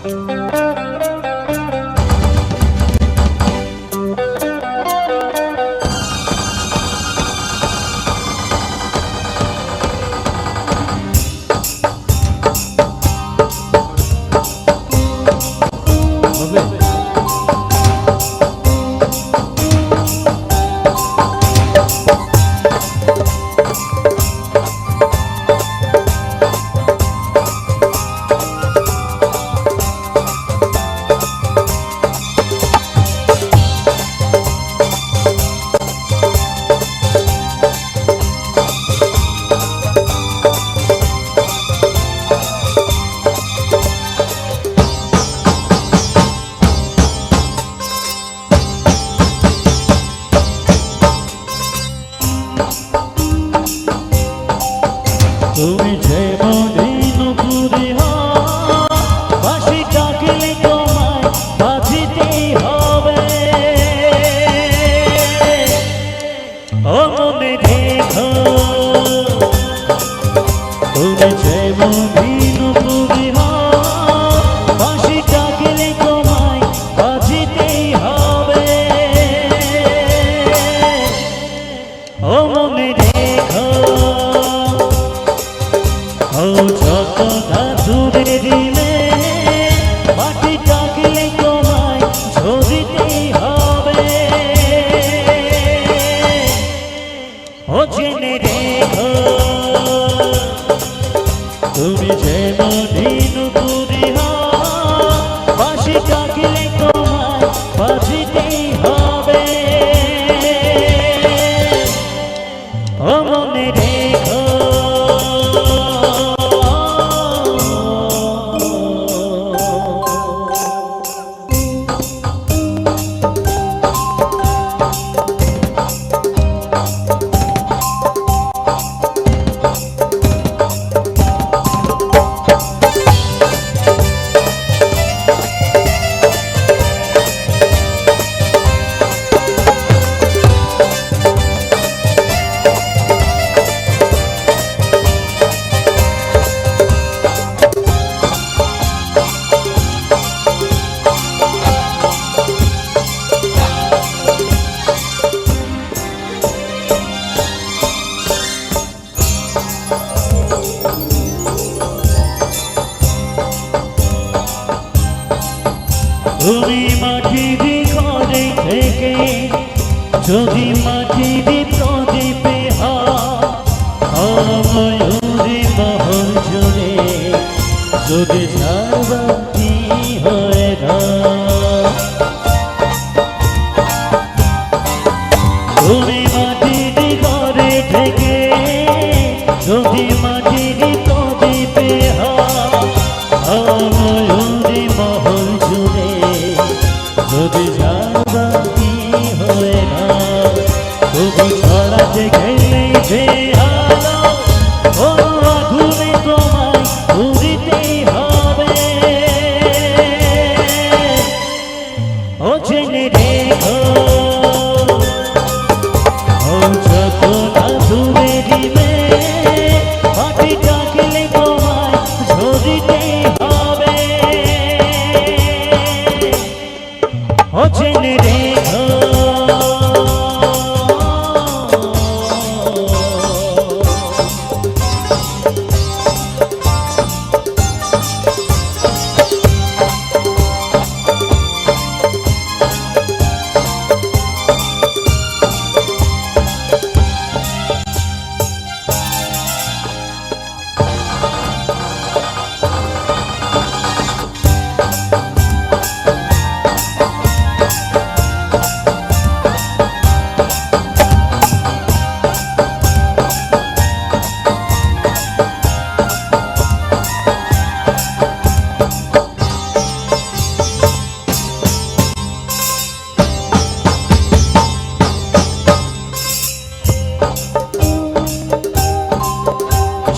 তুমি যত ধাতুরে দিলে মাটি ডাকলে তোমায় ঝরিতেই তুমি মাটির ঘরে থেকে যদি মাটির প্রদীপে হয়ুরি মহল জুড়ে যদি সার্বতী তবু ছড়াতে গেলে যে আলো ও আগুনে তোমায় উড়িতেই হবে। ও জেনে রেখো, ও যত না দূরে দিবে মাটি ডাকলে তোমায় ঝরিতেই হবে। ও জেনে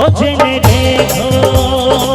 हो जिन्हें देखो